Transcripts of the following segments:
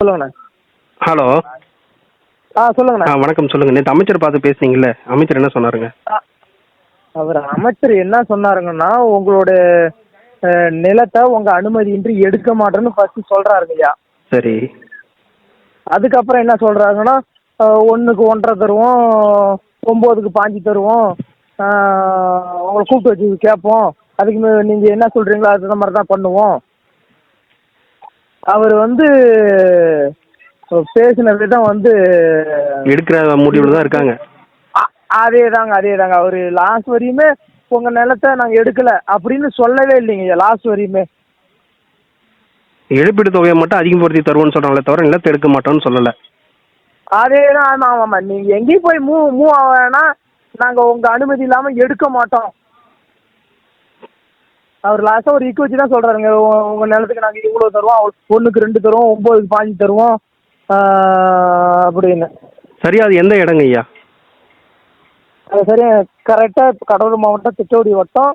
சொல்லுங்கண்ணே. ஹலோ. ஆ சொல்லுங்கண்ணே. ஆ வணக்கம் சொல்லுங்க. நேற்று அமைச்சர் பார்த்து பேசுனீங்கல்ல அமைச்சர் என்ன சொன்னாருங்க? அவர் அமைச்சர் என்ன சொன்னாருங்கன்னா உங்களோட அஹ், நிலத்தை உங்க அனுமதியின்றி எடுக்க மாட்டேன்னு ஃபர்ஸ்ட் ஐயா. சரி. அதுக்கப்புறம் என்ன சொல்றாங்கன்னா அஹ், ஒண்ணுக்கு ஒன்றரை தருவோம் ஒன்பதுக்கு பாஞ்சு தருவோம் அஹ், உங்களை கூப்பிட்டு வச்சு கேட்போம். அதுக்கு மே- நீங்க என்ன சொல்றீங்களோ அது மாதிரி தான் பண்ணுவோம். அவர் வந்து பேசின விதம் வந்து எடுக்கிற முடிவில் தான் இருக்காங்க. அதே தாங்க அதே தாங்க அவர் லாஸ்ட் வரையுமே உங்க நிலத்தை நாங்க எடுக்கல அப்படின்னு சொல்லவே இல்லைங்க. லாஸ்ட் வரையுமே. இழப்பீடு தொகையை மட்டும் அதிகப்படுத்தி தருவோம்னு சொல்கிறாங்களே தவிர நிலத்தை எடுக்க மாட்டோம்னு சொல்லலை. அதே தான் ஆமாம் ஆமாம் நீங்க எங்கேயும் போய் மூவ் மூவ் ஆக வேணாம் நாங்க உங்க அனுமதி இல்லாம எடுக்க மாட்டோம். அவர் லாஸ்ட்டாக ஒரு இக்கு வச்சு தான் சொல்றாருங்க. உங்க நிலத்துக்கு நாங்க இவ்வளோ தருவோம் ஒண்ணுக்கு ரெண்டு தருவோம் ஒன்பதுக்கு பாஞ்சு தருவோம் அப்படின்னு. சரியா அது எந்த இடங்க ஐயா? அது சரி கரெக்டாக கடலூர் மாவட்டம் திட்டோடி வட்டம்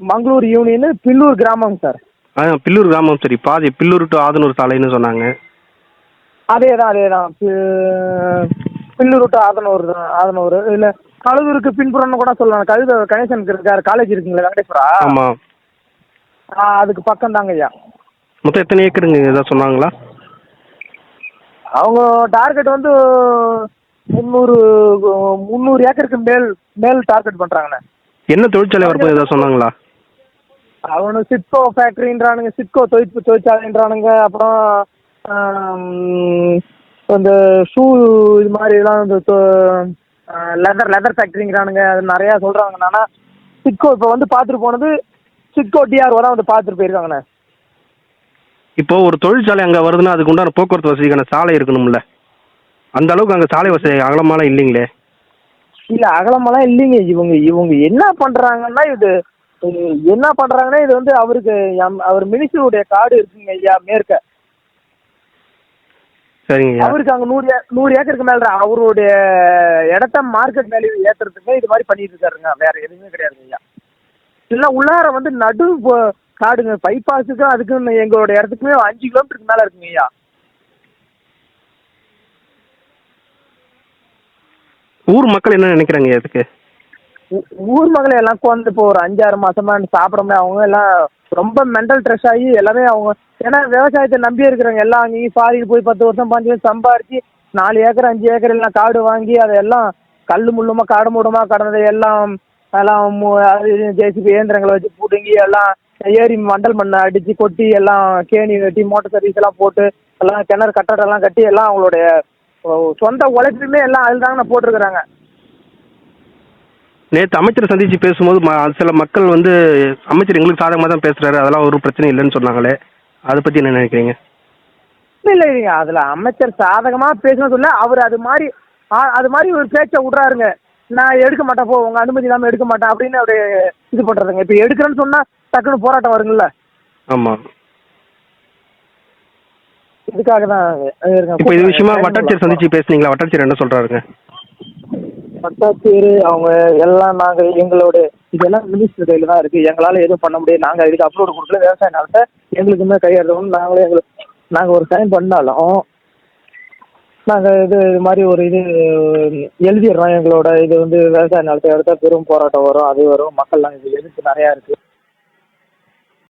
மங்களூர் யூனியன் பில்லூர் கிராமங்க சார். ஆ பில்லூர் கிராமம் சரி. பாதி பில்லூர் டு ஆதனூர் சாலைன்னு சொன்னாங்க. அதே தான் அதே தான் பில்லூர் டு ஆதனூர் தான் ஆதனூர். இல்லை கழுதூருக்கு பின்புறம்னு கூட சொல்லலாம். கழுத கணேசனுக்கு இருக்கார் காலேஜ் இருக்குங்களா வெங்கடேஸ்வரா? ஆமாம் ஆ, அதுக்கு பக்கம் தாங்க ஐயா. மொத்தம் எத்தனை ஏக்கருங்க ஏதாவது சொன்னாங்களா? அவங்க டார்கெட் வந்து முந்நூறு முந்நூறு ஏக்கருக்கு மேல் மேல் டார்கெட் பண்ணுறாங்கண்ணே என்ன தொழிற்சாலை வரப்போ ஏதாவது சொன்னாங்களா? அவனு சிட்கோ ஃபேக்ட்ரின்றானுங்க சிட்கோ தொழிற்பு தொழிற்சாலைன்றானுங்க அப்புறம் இந்த ஷூ இது மாதிரிலாம் இந்த லெதர் லெதர் ஃபேக்ட்ரிங்கிறானுங்க அது நிறையா சொல்கிறாங்க ஆனால் சிட்கோ இப்போ வந்து பார்த்துட்டு போனது சிட்கோ டிஆர்ஓ தான் வந்து பார்த்துட்டு போயிருக்காங்கண்ணே. இப்போ ஒரு தொழிற்சாலை அங்கே வருதுன்னா அதுக்கு உண்டான போக்குவரத்து வசதிக்கான சாலை இருக்கணும்ல. அந்த அளவுக்கு அங்கே சாலை வசதி அகலமாலாம் இல்லைங்களே? இல்லை அகலமெல்லாம் இல்லைங்க. இவங்க இவங்க என்ன பண்ணுறாங்கன்னா இது என்ன பண்ணுறாங்கன்னா இது வந்து அவருக்கு அவர் மினிஸ்டருடைய கார்டு இருக்குங்க ஐயா மேற்க. சரிங்க அவருக்கு அங்க நூறு நூறு ஏக்கருக்கு மேல அவருடைய இடத்த மார்க்கெட் வேல்யூ ஏத்துறதுக்கு இது மாதிரி பண்ணிட்டு இருக்காருங்க. வேற எதுவுமே கிடையாதுங்க ஐயா. இல்ல உள்ளார வந்து நடு காடுங்க. பைபாஸுக்கும் அதுக்கும் எங்களோட இடத்துக்குமே அஞ்சு கிலோமீட்டருக்கு மேல இருக்குங்க ஐயா. ஊர் மக்கள் என்ன நினைக்கிறாங்க இதுக்கு? ஊர் மகளை எல்லாம் வந்து இப்போ ஒரு அஞ்சாறு மாசமா சாப்பிட முடியாது அவங்க எல்லாம் ரொம்ப மென்டல் ஸ்ட்ரெஸ் ஆகி எல்லாமே அவங்க ஏன்னா விவசாயத்தை நம்பி இருக்கிறவங்க எல்லாம் அங்கேயும் ஃபாரின் போய் பத்து வருஷம் பாஞ்சு வருஷம் சம்பாரிச்சு நாலு ஏக்கர் அஞ்சு ஏக்கர் எல்லாம் காடு வாங்கி அதெல்லாம் கல் முள்ளுமா காடு மூடமா கடந்ததை எல்லாம் எல்லாம் ஜேசிபி இயந்திரங்களை வச்சு பிடுங்கி எல்லாம் ஏரி மண்டல் மண்ணை அடிச்சு கொட்டி எல்லாம் கேணி வெட்டி மோட்டர் சர்வீஸ் எல்லாம் போட்டு எல்லாம் கிணறு கட்டடம் எல்லாம் கட்டி எல்லாம் அவங்களுடைய சொந்த உழைப்புமே எல்லாம் அதில் தாங்க போட்டிருக்கிறாங்க. நேற்று அமைச்சரை சந்திச்சு பேசும்போது சில மக்கள் வந்து அமைச்சர் எங்களுக்கு சாதகமாக தான் பேசுறாரு அதெல்லாம் ஒரு பிரச்சனை இல்லைன்னு சொன்னாங்களே அதை பற்றி என்ன நினைக்கிறீங்க? இல்லை இல்லைங்க. அதில் அமைச்சர் சாதகமாக பேசணும்னு சொல்ல அவர் அது மாதிரி அது மாதிரி ஒரு பேச்சை விட்றாருங்க. நான் எடுக்க மாட்டேன் போ உங்கள் அனுமதி இல்லாமல் எடுக்க மாட்டேன் அப்படின்னு அப்படியே இது பண்ணுறதுங்க இப்போ எடுக்கிறேன்னு சொன்னால் டக்குன்னு போராட்டம் வருங்கல்ல ஆமாம் இதுக்காக தான். இப்போ இது விஷயமா வட்டாட்சியர் சந்திச்சு பேசுனீங்களா? வட்டாட்சியர் என்ன சொல்றாருங்க? வட்டாட்சியர் அவங்க எல்லாம் நாங்கள் எங்களோட இதெல்லாம் மினிஸ்டர் கையில் தான் இருக்குது எங்களால் எதுவும் பண்ண முடியாது. நாங்கள் இதுக்கு அப்லோடு கொடுக்கல. விவசாய நிலத்தை எங்களுக்குமே கையெழுத்தணும் நாங்களே எங்களுக்கு நாங்கள் ஒரு சைன் பண்ணாலும் நாங்கள் இது இது மாதிரி ஒரு இது எழுதிடுறோம். எங்களோட இது வந்து விவசாய நிலத்தை எடுத்தால் பெரும் போராட்டம் வரும். அது வரும். மக்கள்லாம் இது எதிர்ப்பு நிறையா இருக்குது